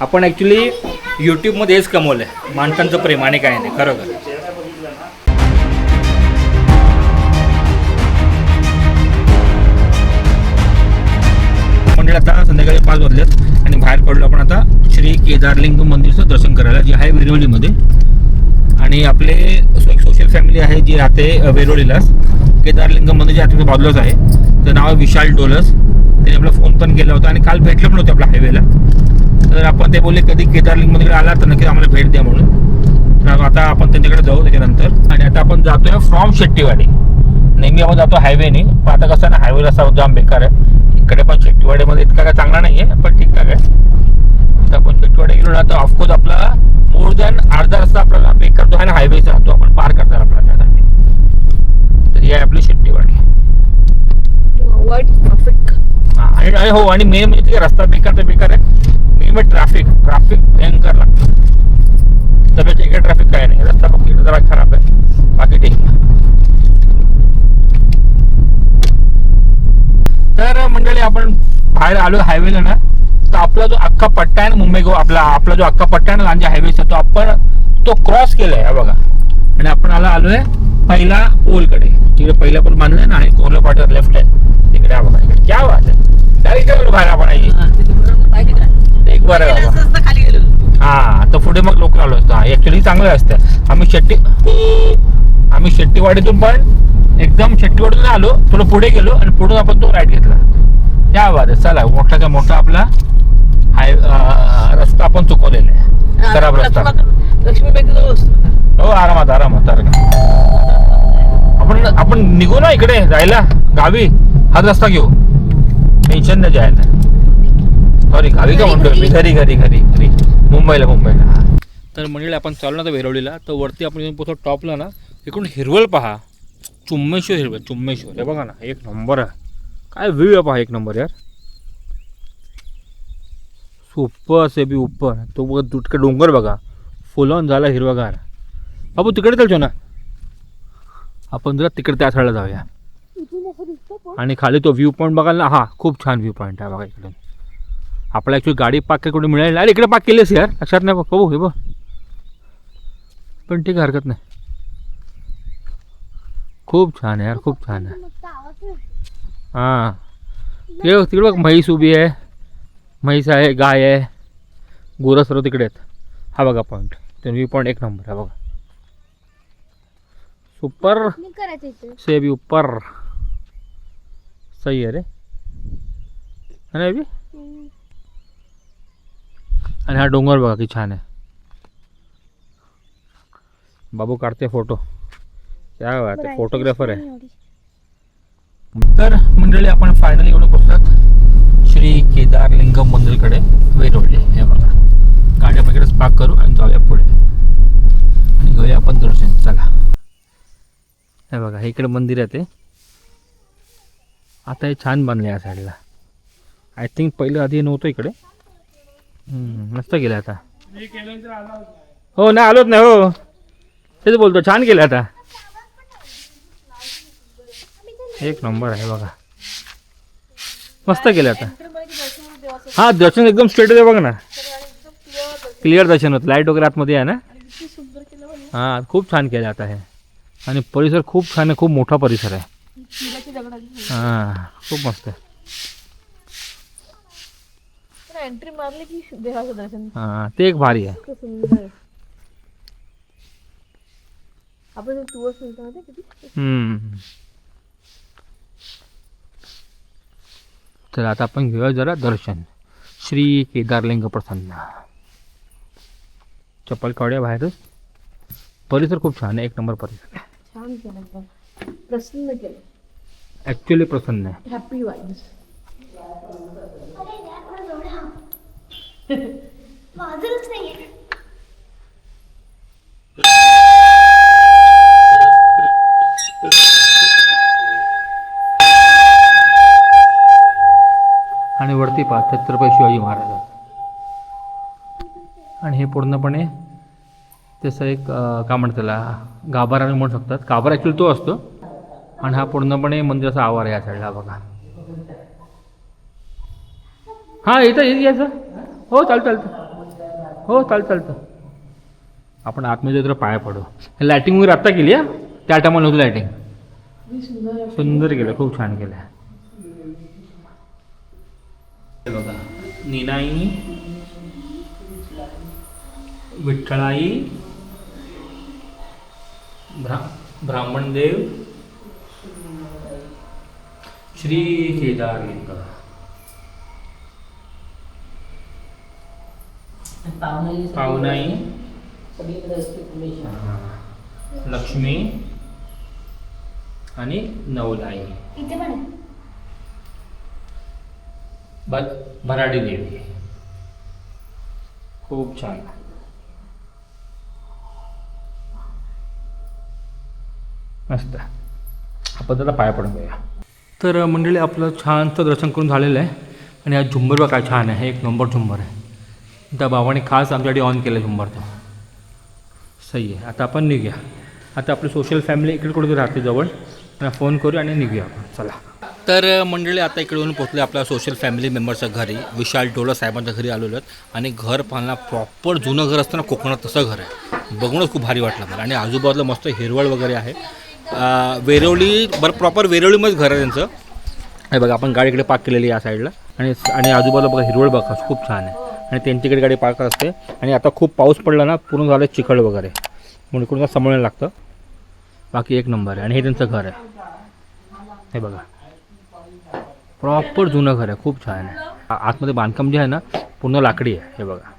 आपण ॲक्च्युली यूट्यूबमध्ये हेच कमवलं आहे माणसांचं प्रेम आणि काय नाही खरोखर. मंडळ आता संध्याकाळी पाच वाजलेत आणि बाहेर पडलो आपण आता श्री केदारलिंग मंदिरचं दर्शन करायला जे आहे वेरोलीमध्ये आणि आपले एक सोशल फॅमिली आहे जी राहते वेरोलीलाच केदारलिंग मंदिर जे आता बाजूलाच आहे. त्याचं नाव आहे विशाल डोलस. त्याने आपला फोन पण केला होता आणि काल भेटलं पण होतं आपल्या हायवेला तर आपण ते बोलले कधी केदारलिंग मंदिर आला तर नक्की आम्हाला भेट द्या म्हणून. तर आता आपण त्यांच्याकडे जाऊ त्याच्यानंतर. आणि आता आपण जातोय फ्रॉम शेट्टीवाडी. नेहमी आपण जातो हायवेने पण आता कसं ना हायवे रस्ता जाम बेकार आहे. इकडे पण शेट्टीवाडीमध्ये इतका काय चांगला नाही आहे पण ठीकठाक आहे. तर आपण शेट्टीवाडी गेलो ना तर ऑफकोर्स आपला मोर दॅन अर्धा रस्ता आपल्याला बेकार जो आहे ना हायवेचा तो आपण पार करणार आपला त्यासाठी. तर ही आहे आपली शेट्टीवाडी. हा, आणि हो आणि मेन म्हणजे रस्ता बेकार तर बेकार आहे. मेन ट्रॅफिक ट्रॅफिक भयंकर लागतं त्यापेक्षा इकडे ट्रॅफिक काय नाही. रस्ता फक्त इकडे जरा खराब आहे. बाकी ठीक. तर मंडळी आपण बाहेर आलो हायवेला ना. तर आपला जो अख्खा पट्टा आहे ना मुंबई गो आपला आपला जो अख्खा पट्टा आहे ना लांजा हायवेचा तो आपण तो क्रॉस केलाय बघा. आणि आपण आला आलोय पहिला पोलकडे. तिकडे पहिला पोल बांधलाय ना आणि कोरला लेफ्ट आहे. तिकडे बघा इकडे. क्या बात आहे. डायरेक्ट बाहेर आपण आहे बरं आहे बाबा खाली गेलो हा तर पुढे मग लोक आलो असतो. ऍक्च्युली चांगलं असतं. आम्ही शेट्टी आम्ही शेट्टीवाडीतून पण एकदम शेट्टीवाडीतून आलो थोडं पुढे गेलो आणि पुढून आपण तो राईट घेतला. त्या वाद चला मोठा का मोठा आपला हाय रस्ता आपण चुकवलेला आहे. खराब रस्ता. लक्ष्मीबाई हो आरामात आरामात आरामात. आपण आपण निघू ना इकडे जायला. गावी. हा रस्ता घेऊ. टेन्शन नाही जायला. सॉरी गावी का म्हणतोय मी? घरी घरी घरी घरी. मुंबईला मुंबईला. तर म्हणजे आपण चालू ना तर वेरवलीला तर वरती आपण येऊन पोहोचतो टॉपला ना इकडून हिरवळ पहा. चुम्मेश्वर हिरवळ चुम्मेश्वर. हे बघा ना एक नंबर आहे. काय व्ह्यू आहे पहा एक नंबर यार. सुपर से बी उपर. तो बघ तुटका डोंगर बघा. फुलवून झाला हिरवागार. बाबू तिकडे चालतो ना. आपण जरा तिकडे त्या साईडला जाऊया. आणि खाली तो व्ह्यू पॉईंट बघाल ना. हा खूप छान व्ह्यू पॉईंट आहे बघा इकडून. आपल्याला ॲक्च्युली गाडी पार्क काही कुठे मिळाली. अरे इकडे पार्क केलीस यार. लक्षात नाही बघू. हे बघ. पण ठीक आहे हरकत नाही. खूप छान आहे यार खूप छान आहे. हां. तिकडे बघ- तिकडे बघ म्हैस उभी आहे. म्हैस आहे गाय आहे. गुरं सर्व तिकडे आहेत. हा बघा पॉईंट व्ह्यू पॉईंट एक नंबर आहे बघा. सुपर से भी ऊपर सही है रे. है ना अभी? आणि हा डोंगर बघा की छान आहे. बाबू काढते फोटो. क्या बात आहे फोटोग्राफर आहे. तर मंडळी आपण फायनली येऊन पोहोचलात श्री केदारलिंग मंदिरकडे वेरोळले हे बघा. गाडी आपण इकडेच पार्क करू आणि जाऊया पुढे. आणि घेऊया आपण दर्शन. चला. हे बघा हे इकडे मंदिर आहे ते. आता हे छान बांधले या साईडला आय थिंक पहिलं आधी नव्हतं इकडे. मस्त केलं आता. हो नाही आलोच नाही हो. तेच बोलतो छान केलं आता. एक नंबर आहे बघा. मस्त केलं आता. हा दर्शन एकदम स्ट्रेट आहे बघ ना. क्लिअर दर्शन होतं. लाइट वगैरे आतमध्ये आहे ना? हां खूप छान केलं आता हे. आणि परिसर खूप छान आहे खूप मोठा परिसर आहे. हां खूप मस्त. आहे एंट्री मारली की देवाचं दर्शन. हां ते एक भारी आहे. इतकं सुंदर आपण टूअर सुद्धा होते किती? हम्म. तर आता आपण घेऊया जरा दर्शन. श्री केदारलिंग प्रसन्न. चप्पल काढूया बाहेरच. परिसर खूप छान आहे एक नंबर परिसर. आहे छान केलं एकदम प्रसन्न केलं. ॲक्च्युली प्रसन्न आहे. हॅपी वाईब्स बाजूलाच नाही आणि वरती पहा छत्रपती शिवाजी महाराज आणि हे पूर्णपणे त्याचं एक काय म्हणतात त्याला गाभारा म्हणू शकतात. गाभारा ॲक्च्युली तो असतो. आणि हा पूर्णपणे मंदिराचा आवार आहे या साईडला बघा. हां येतं येत यायचं. हो चालतं चालतं हो चाल चालतं हो, आपण आतमध्ये तर पाया पडू. लायटिंग वगैरे आत्ता केली हा? त्या टायमाला नव्हती लायटिंग सुंदर केलं खूप छान केलं. बघा निनाई विठ्ठळाई ब्रा ब्राह्मणदेव श्री केदारलिंग. पावनाई हा. लक्ष्मी आणि नवलाई. इथे पण आहे. भ- भराडी देवी. खूप छान. मस्त. आपण त्याला पाया पडून घेऊया तर मंडळी आपलं छानचं दर्शन करून झालेलं आहे. आणि आज झुंबर बघा काय छान आहे. एक नंबर झुंबर आहे. त्या बाबाने खास आमच्यासाठी ऑन केलं झुंबर तो. सही आहे. आता आपण निघूया. आता आपली सोशल फॅमिली इकडे कुठे राहते जवळ. त्यांना फोन करू आणि निघूया आपण. चला. तर मंडळी आता इकडून पोचले आपल्या सोशल फॅमिली मेंबरच्या घरी. विशाल डोला साहेबांच्या घरी आलेलो आहेत. आणि घर पाहणं प्रॉपर जुनं घर असतं ना कोकणात तसं घर आहे. बघूनच खूप भारी वाटलं मला. आणि आजूबाजूला मस्त हिरवळ वगैरे आहे. वेरवली बरं प्रॉपर वेरवलीमध्येच घर आहे त्यांचं. हे बघा आपण गाडी इकडे पार्क केलेली या साईडला आणि आणि आजूबाजूला बघा हिरवळ बघा खूप छान आहे. आणि त्यांच्याकडे गाडी पार्क असते. आणि आता खूप पाऊस पडला ना पूर्ण झालं चिखल वगैरे. म्हणून इकडून सांभाळायला लागतं. बाकी एक नंबर आहे. आणि हे त्यांचं घर आहे. हे बघा. प्रॉपर जुनं घर आहे. खूप छान आहे. आतमध्ये बांधकाम जे आहे ना पूर्ण लाकडी आहे. हे बघा.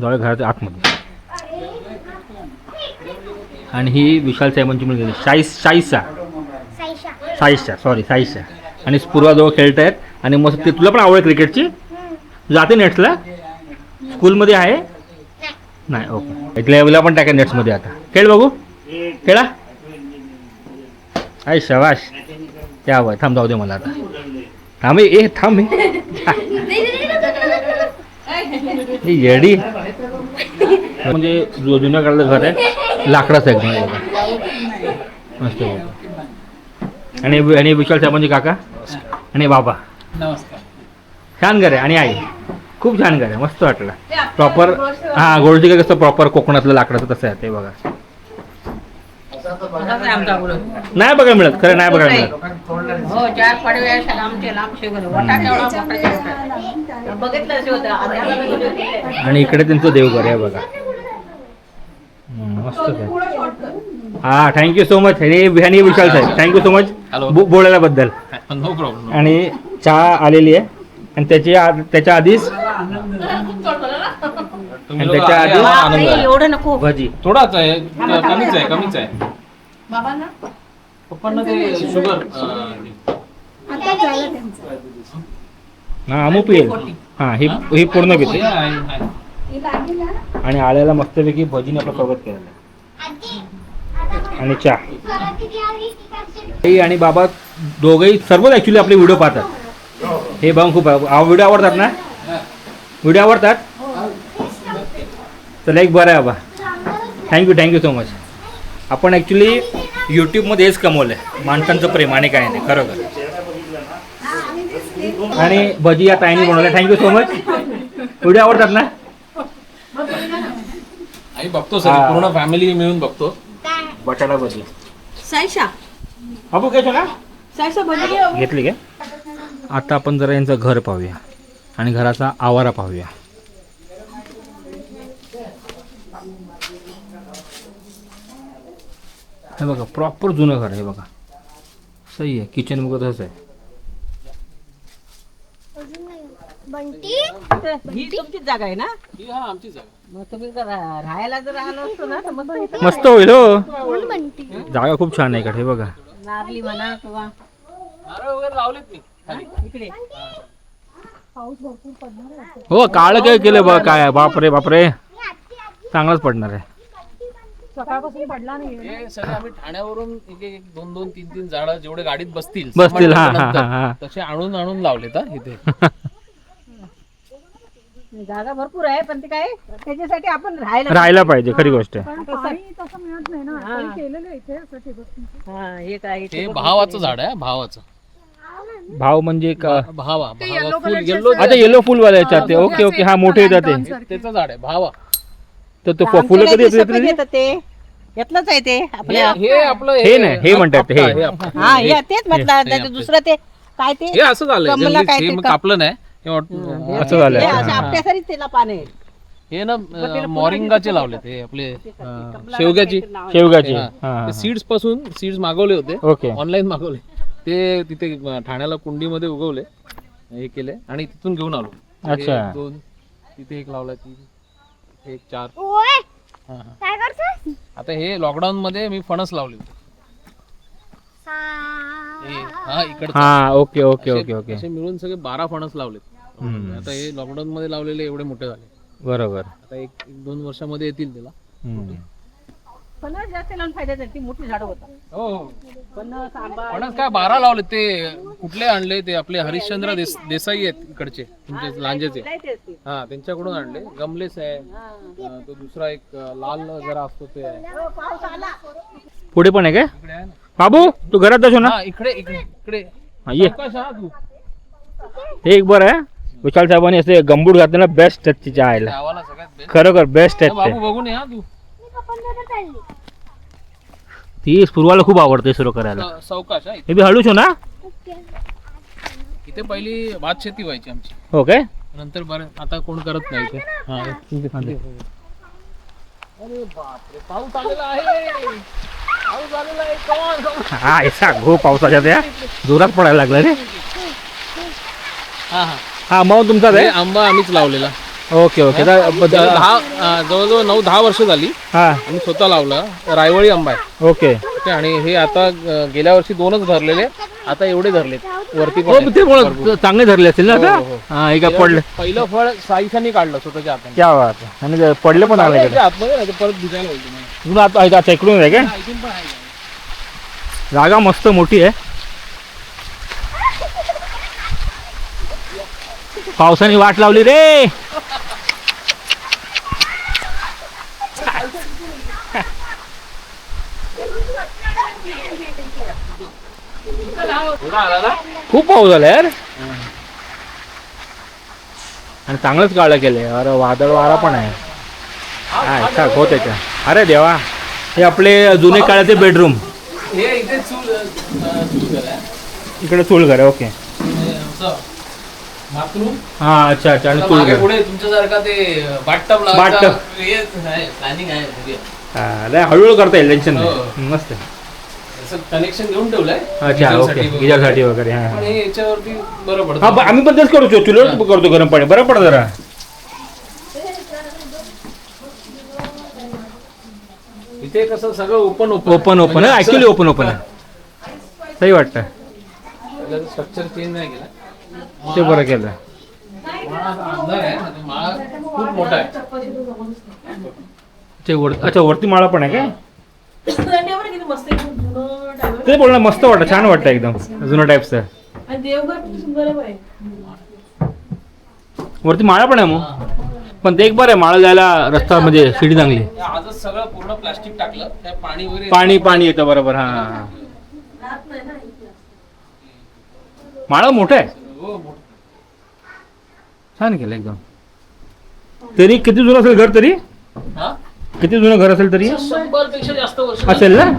जवळ घराच्या आतमध्ये. आणि ही विशाल साहेबांची मुलगी शाईस शाईसा साईशा साईशा सॉरी साईशा आणि पूर्वाजवळ खेळत आहेत आणि मस्त ते तुला पण आवड क्रिकेटची जाते नेट्सला स्कूलमध्ये आहे? नाही ओके इथल्या लेवलला पण टाका नेट्समध्ये आता. खेळ बघू? खेळा? आई शवाश त्या वय थांब जाऊ दे मला आता. थांब ए थांब येडी. म्हणजे जु- जुन्या काळाचं घर आहे लाकडाचं एकदम मस्त आणि आणि विशाल साहेबांचे काका? आणि बाबा? नमस्कार. छान घर आहे आणि आई. खूप छान घर आहे मस्त वाटलं प्रॉपर हां गोल्डी कसं प्रॉपर कोकणातलं लाकडाचं तसं आहे ते बघा. नाही बघायला मिळत खरं नाही बघायला मिळत. हो होतं आधी आणि इकडे त्यांचं देवघर आहे बघा. मस्त हा थँक्यू सो मच हे विशाल साहेब thank you so much Hello. बो- बोलायलाबद्दल. नो प्रॉब्लेम आणि चहा आलेली आहे. आणि त्याची आ- त्याच्या आधीच तुम्ही आणि लोकं त्याच्या आले, आधी- आनंद आहे. एवढं नको. भजी. थोडाच आहे. कमीच आहे कमीच आहे. पप्पांना ते शुगर. हा. अमू पिईल हा ही ही? पूर्ण पिते. आणि आल्याला मस्तपैकी भजीने आपलं केलेलं आहे. आणि चहा. आई आणि बाबा दोघंही सर्वच ॲक्च्युली आपले व्हिडिओ पाहतात. हे बघून खूप व्हिडिओ आवडतात ना? व्हिडिओ आवडतात? चला एक बरं आहे बाबा. Thank you thank you so much आपण ॲक्च्युली यूट्यूबमध्ये हेच कमवलं आहे माणसांचं प्रेम आणि काय नाही खरोखर. आणि भजी या ताईने बनवल्या. थँक्यू सो मच व्हिडिओ आवडतात ना? आई बघतो सर हा. पूर्ण फॅमिली मिळून बघतो. बटाटा भजी. साईशा बाबू काय बघ घेतली काय आता आपण जरा यांचं घर पाहूया आणि घराचा आवारा पाहूया. हे बघा प्रॉपर जुनं घर आहे हे बघा. सही आहे किचन वगैरे तसंच आहे. बंटी? ही तुमचीच जागा आहे ना? ही हा आमचीच आहे. मग तुम्ही जर राहायला जर आलो असतो ना तर मग इथं मस्त होईल हो. जागा खूप छान आहे इकडे हे बघा. नारली म्हणा किंवा नारळ वगैरे लावलेत मी. हो काळ काय केलं बघ काय बापरे बापरे. चांगलाच पडणार आहे. हे सगळे आम्ही ठाण्यावरून एक एक दोन दोन तीन तीन झाडं जेवढे गाडीत बसतील बसतील, हा, हा, हा, हा. तसे आणून आणून लावलेत हा इथे. जागा भरपूर आहे पण ते काय त्याच्यासाठी आपण राहायला राहायला पाहिजे. खरी गोष्ट आहे. हा. हा, हे काय हे इथे भावाचं झाड आहे हा, भावाचं. भाव म्हणजे का? भावा भावा फुल येल्लो अच्छा येलो फुल वाले याच्यात ते. ओके ओके हा मोठे येतात ते. त्याचं झाड आहे भावा. तर तो फ- फुलं कधी येतात रे? येतं ते. यातलंच आहे ते आपल्या हे आपलं हे नाही, हे म्हणतात हे. हा हे तेच म्हटलं. दुसरं ते काय ते? हे असं झालंय. कमला काहीतरी हे मग का- कापलं नाही. हे वाट- असं हे हा. आपल्यासारीच त्याला पाने. हे ना अं, मोरिंगाचे लावले ते आपले अं, शेवग्याची. शेवगाची हा. हा, हा, ते सीड्सपासून सीड्स मागवले होते. ओके. ऑनलाईन मागवले. ते तिथे ठाण्याला कुंडीमध्ये उगवले हे केले आणि तिथून घेऊन आलो. अच्छा. एक, दोन तिथे एक लावला तीन एक चार. ओय. काय करतोस? आता हे लॉकडाऊन मध्ये मी फणस लावले होते. हे, हा इकडे हा ओके ओके ओके ओके. असे मिळून सगळे बारा फणस लावलेत. हम्म. आता हे लॉकडाऊन मध्ये लावलेले एवढे मोठे झाले. बरोबर. आता एक एक दोन वर्षामध्ये येतील त्याला. हम्म. फणस जास्त लावून ती मोठी झाडं होतात. हो हो. फणस आंबा फणस काय बारा लावले ते कुठले आणले ते आपले हरिश्चंद्र देस- देसाई आहेत इकडचे तुमचे लांजेचे. नाही. हा त्यांच्याकडून आणले. गमलेस आहे. अं, तो दुसरा एक अं, लाल जरा असतो ते. आहे हो, पुढे पण आहे काय? इकडे आहे ना. बाबू तू घरात जाशो ना? हा इकडे इकडे इकडे. हा, ये. सावकाश हा तू. हे एक बरं आहे. विशाल साहेबांनी असे गंबूट घातले ना बेस्ट आहेत तिच्या आईला. गावाला सगळ्यात बेस्ट खरोखर बेस्ट आहेत बाबू ते. बघून ये हा तू. ती पूर्वाला खूप आवडते सुरू करायला. सा- सावकाश हा हे बी हळूच हो ना? ओके. इथे पहिली भात शेती व्हायची आमची. हो काय? नंतर बरं आता कोण करत नाही हा. अरे बापरे पाऊस आलेला आहे. पाऊस आलेला आहे Come on, come on. हा ऐसा घो पावसाच्या त्या. जोरात पडायला लागला रे. हा हा. हा मग तुमचा हे रे आंबा आम्हीच लावलेला. Okay okay. दा- ब- त्याला दा- दहा अं, जवळजवळ नऊ दहा वर्ष झाली. हा. आम्ही स्वतः लावला. रायवळी आंबा आहे. ओके. ओके, आणि हे आता अं, गेल्या वर्षी दोनच धरलेले आता एवढे धरलेत. वरती पण हो आहेत. ते बोल चांगले धरले असतील ना आता? हो, हो. हा. हे काय पडले? पहिलं फळ साईशानी काढलं स्वतःच्या हाताने. क्या बात आहे. आणि ते पडले पण आतमध्ये नाही, ते परत भिजायला होईल तुम्हाला. तुला आता आता- आता इकडून आहे पण आहे. जागा मस्त मोठी आहे. पावसाने वाट लावली रे एवढा आला ना खूप पाऊस झाला यार. आणि चांगलंच काळं केलंय. अरे वादळ वारा पण आहे. हा इच्छा हो त्याच्या अरे देवा. हे आपले जुने काळाचे बेडरूम हे इथे चूल चूल घर आहे. इकडे ओके हे हा अच्छा अच्छा आणि चूळघर पुढे तुमच्यासारखा ते. प्लॅनिंग आहे. हा, हळूहळू करता येईल टेन्शन हो. नाही मस्त आहे. कनेक्शन घेऊन ठेवलंय. अच्छा ओके. वगैरे. गिजरसाठी वगैरे हा. पण हा. हे याच्यावरती बरं हा पडतं ब- आम्ही पण तेच करतो चुलीवर करतो गरम पाणी. बरं पडतं जरा. इथे कसं सगळं open open open open actually open open आहे सही वाटतं. स्ट्रक्चर चेंज नाही केलं. ते बरं केलं. माळा अंधार आहे. म्हणजे माळा खूप मोठा आहे. ते वर अच्छा वरती माळा पण आहे किती मस्त टाईप ते बोलणं मस्त वाटतं छान वाटतं एकदम. जुनं टाईपचं देवघर आहे वरती माळा पण आहे मग? पण ते एक बरं आहे माळा जायला रस्ता म्हणजे शिडी चांगली. हे आजच सगळं पूर्ण प्लास्टिक टाकलं पाणी वगैरे पाणी पाणी येतं बरोबर हा. माळा मोठं आहे? हो, मोठं. छान केलं एकदम. तरी किती जुनं असेल घर तरी? हा? किती जुनं घर असेल तरी? शंभर. पेक्षा जास्त वर्ष असेल ना?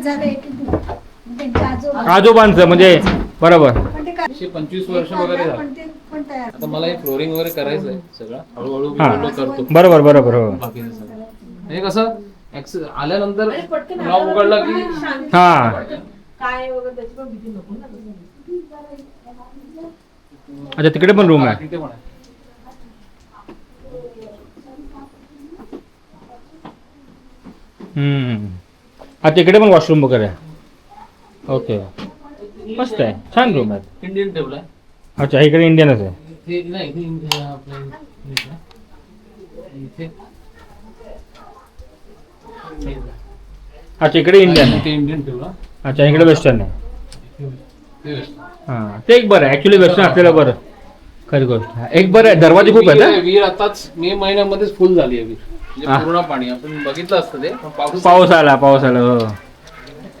आता यांचं झालं एक त्यांच्या आजोबा. आजोबांचं म्हणजे बरोबर. पण ते काय- एकशे पंचवीस वर्ष वगैरे झालं. पण ते पण तयार आता मला हे फ्लोरिंग वगैरे करायचं आहे सगळं. हळूहळू मी हा. करतो. बरोबर बरोबर हो. बाकीचं सगळं. हे कसं आल्यानंतर लॉक उघडला की हा. काय वगैरे त्याची पण भीती नको ना. अच्छा तिकडे पण रूम आहे. तिथे पण आहे. हम्म. हा तिकडे पण वॉशरूम वगैरे आहे. ओके मस्त आहे. छान रूम आहे. इंडियन टेबल आहे. अच्छा इकडे इंडियनच आहे. ते नाही इथे इंडिया आपलं इथे इथे. अच्छा इकडे इंडियन आहे. इंडियन ठेवला अच्छा इकडे वेस्टर्न आहे. हा ते एक बरं आहे. ऍक्च्युली वेस्टर्न असलेलं बरं. खरी गोष्ट. हा, एक बरं आहे दरवाजे खूप आहेत विहीर- हा? विहीर आताच मे महिन्यामध्येच फुल झाली आहे विहीर म्हणजे हा. पूर्ण पाणी आपण बघितलं असतं ते पण पाऊस पाऊस आला पाऊस आला हो.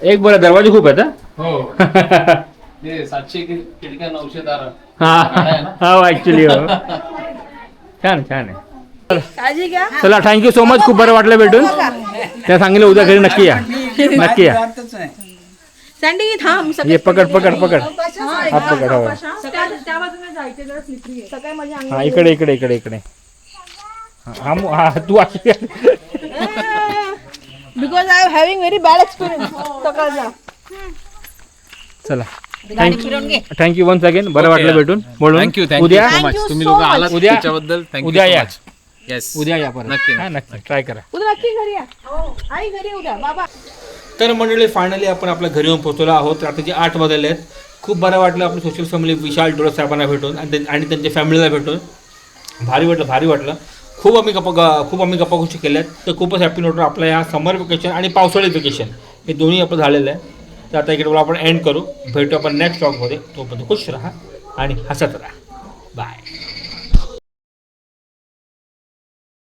एक बरं आहे, दरवाजे खूप आहेत हा? हो. ते सातशे खिड- खिडक्या नऊशे दार. हा. हो ऍक्च्युली हो. छान छान आहे. काळजी घ्या. चला थँक्यू सो मच खूप बरं वाटलं भेटून. त्या सांगितलं उद्या घरी नक्की या. नक्की या. सँडी थांब ये पकड पकड पकड. हात पकड हो सकाळी त्या बाजूने जायचं जरा स्लिपरी आहे. सकाळी माझी अंग हा इकडे इकडे इकडे इकडे. हा, हा मु- हा तू अशी because I am having very bad experience सकाळचा. चला. थँक्यू वन्स अगेन बरं वाटलं भेटून. बोलून. थँक्यू थँक्यू उद्या? सो मच तुम्ही लोक आलात उद्या- त्याच्याबद्दल थँक्यू उद्या या. येस उद्या या परत. नक्की, हा नक्की. ट्राय करा. उद्या नक्की घरी या. आई घरी उद्या. बाबा. तर मंडळी फायनली आपण आपल्या घरी येऊन पोहोचलो आहोत. रात्रीचे आठ वाजले आहेत खूप बरं वाटलं आपली सोशल फॅमिली विशाल डोळे साहेबांना भेटून आणि आणि त्यांच्या फॅमिलीला भेटून. भारी वाटलं भारी वाटलं. खूप आम्ही गप्पा ग- खूप आम्ही गप्पा गोष्टी आहेत तर खूपच हॅपी नोट आपल्या ह्या समर वेकेशन आणि पावसाळी वेकेशन हे दोन्ही आपलं झालेलं आहे. तर आता इकडे आपण एंड करू. भेटू आपण नेक्स्ट स्टॉकमध्ये तोपर्यंत खुश राहा आणि हसत राहा.